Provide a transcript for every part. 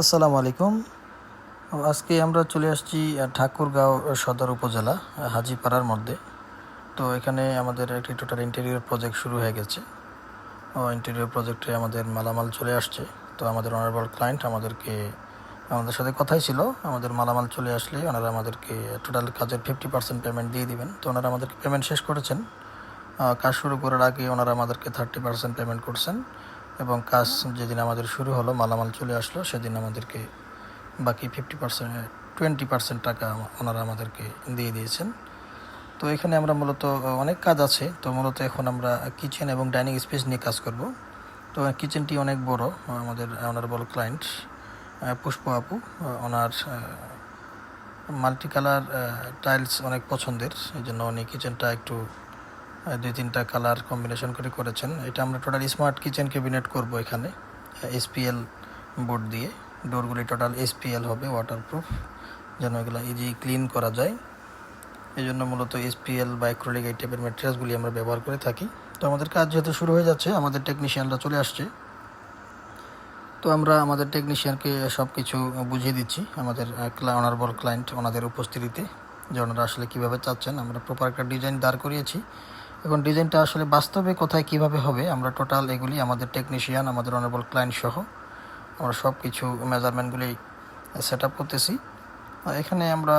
আসসালামু আলাইকুম। আজকে আমরা চলে আসছি ঠাকুরগাঁও সদর উপজেলা হাজিপাড়ার মধ্যে। তো এখানে আমাদের একটি টোটাল ইন্টেরিয়র প্রজেক্ট শুরু হয়ে গেছে। ইন্টেরিয়র প্রজেক্টে আমাদের মালামাল চলে আসছে। তো আমাদের অনারেবল ক্লায়েন্ট আমাদেরকে, আমাদের সাথে কথাই ছিল, আমাদের মালামাল চলে আসলে ওনারা আমাদেরকে টোটাল কাজের ফিফটি পার্সেন্ট পেমেন্ট দিয়ে দিবেন। তো ওনারা আমাদেরকে পেমেন্ট শেষ করেছেন। কাজ শুরু করার আগে ওনারা আমাদেরকে থার্টি পার্সেন্ট পেমেন্ট করছেন। এবং কাজ যেদিন আমাদের শুরু হলো, মালামাল চলে আসলো, সেদিন আমাদেরকে বাকি ফিফটি পার্সেন্ট টোয়েন্টি পার্সেন্ট টাকা ওনারা আমাদেরকে দিয়ে দিয়েছেন। তো এখানে আমরা মূলত অনেক কাজ আছে। তো মূলত এখন আমরা কিচেন এবং ডাইনিং স্পেস নিয়ে কাজ করব। তো কিচেনটি অনেক বড়, আমাদের অনারেবল ক্লায়েন্ট পুষ্প আপু। ওনার মাল্টি কালার টাইলস অনেক পছন্দের। এই জন্য উনি কিচেনটা একটু দুই তিনটা কালার কম্বিনেশন করে করেছেন। এটা আমরা টোটাল স্মার্ট কিচেন ক্যাবিনেট করব এখানে এসপিএল বোর্ড দিয়ে। ডোরগুলি টোটাল এসপিএল হবে ওয়াটারপ্রুফ যেন এগুলো ইজি ক্লিন করা যায়। এই জন্য মূলত এসপিএল বা অ্যাক্রোলিক এই টাইপের ম্যাটেরিয়ালসগুলি আমরা ব্যবহার করে থাকি। তো আমাদের কাজ যেহেতু শুরু হয়ে যাচ্ছে, আমাদের টেকনিশিয়ানরা চলে আসছে। তো আমরা আমাদের টেকনিশিয়ানকে সব কিছু বুঝিয়ে দিচ্ছি, আমাদের অনারবল ক্লায়েন্ট ওনাদের উপস্থিতিতে, যে ওনারা আসলে কীভাবে চাচ্ছেন। আমরা প্রপার একটা ডিজাইন দাঁড় করিয়েছি। এখন ডিজাইনটা আসলে বাস্তবে কোথায় কীভাবে হবে, আমরা টোটাল এগুলি আমাদের টেকনিশিয়ান আমাদের অনারেবল ক্লায়েন্ট সহ আমরা সব কিছু মেজারমেন্টগুলি সেট আপ করতেছি এখানে আমরা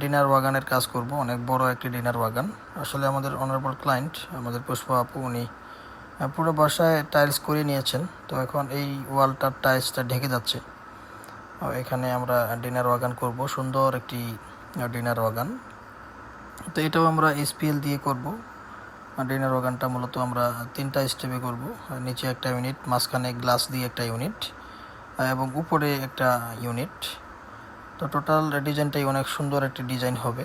ডিনার ওয়াগানের কাজ করব, অনেক বড় একটি ডিনার ওয়াগান আসলে আমাদের অনারেবল ক্লায়েন্ট আমাদের পুষ্প আপু, উনি পুরো বাসায় টাইলস করে নিয়েছেন। তো এখন এই ওয়ালটার টাইলসটা ঢেকে যাচ্ছে। এখানে আমরা ডিনার ওয়াগান করব, সুন্দর একটি ডিনার ওয়াগান তো এটাও আমরা এসপিএল দিয়ে করব। ডিনার ওয়াগানটা মূলত আমরা তিনটা স্টেপে করব। নিচে একটা ইউনিট মাঝখানে গ্লাস দিয়ে একটা ইউনিট এবং উপরে একটা ইউনিট তো টোটাল ডিজাইনটাই অনেক সুন্দর একটি ডিজাইন হবে।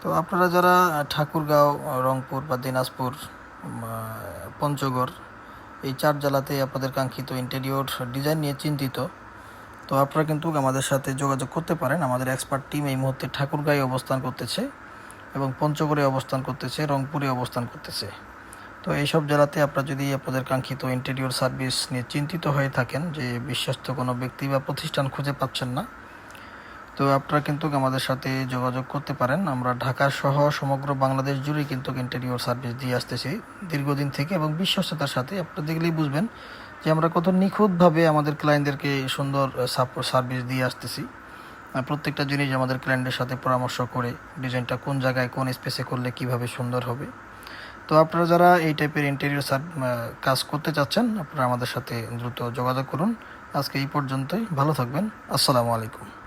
তো আপনারা যারা ঠাকুরগাঁও, রংপুর বা দিনাজপুর পঞ্চগড়, এই চার জেলাতে আপনাদের কাঙ্ক্ষিত ইন্টেরিয়র ডিজাইন নিয়ে চিন্তিত, তো আপনারা কিন্তু আমাদের সাথে যোগাযোগ করতে পারেন। আমাদের এক্সপার্ট টিম এই মুহূর্তে ঠাকুরগাঁয়ে অবস্থান করতেছে। এবং পঞ্চগড়ে অবস্থান করতেছে, রংপুরে অবস্থান করতেছে। তো এইসব জেলাতে আপনারা যদি আপনাদের কাঙ্ক্ষিত ইন্টেরিয়র সার্ভিস নিয়ে চিন্তিত হয়ে থাকেন যে বিশ্বস্ত কোনো ব্যক্তি বা প্রতিষ্ঠান খুঁজে পাচ্ছেন না, তো আপনারা কিন্তু আমাদের সাথে যোগাযোগ করতে পারেন। আমরা ঢাকা সহ সমগ্র বাংলাদেশ জুড়ে কিন্তু ইন্টেরিয়র সার্ভিস দিয়ে আসতেছি। দীর্ঘদিন থেকে এবং বিশ্বস্ততার সাথে আপনারা দেখলেই বুঝবেন যে আমরা কত নিখুঁতভাবে আমাদের ক্লায়েন্টদেরকে সুন্দর সার্ভিস দিয়ে আসতেছি। প্রত্যেকটা জিনিস আমাদের ক্লায়েন্টের সাথে পরামর্শ করে, ডিজাইনটা কোন জায়গায়, কোন স্পেসে করলে কীভাবে সুন্দর হবে। তো আপনারা যারা এই টাইপের ইন্টেরিয়র কাজ করতে চাচ্ছেন, আপনারা আমাদের সাথে দ্রুত যোগাযোগ করুন। আজকে এই পর্যন্তই, ভালো থাকবেন। আসসালামু আলাইকুম।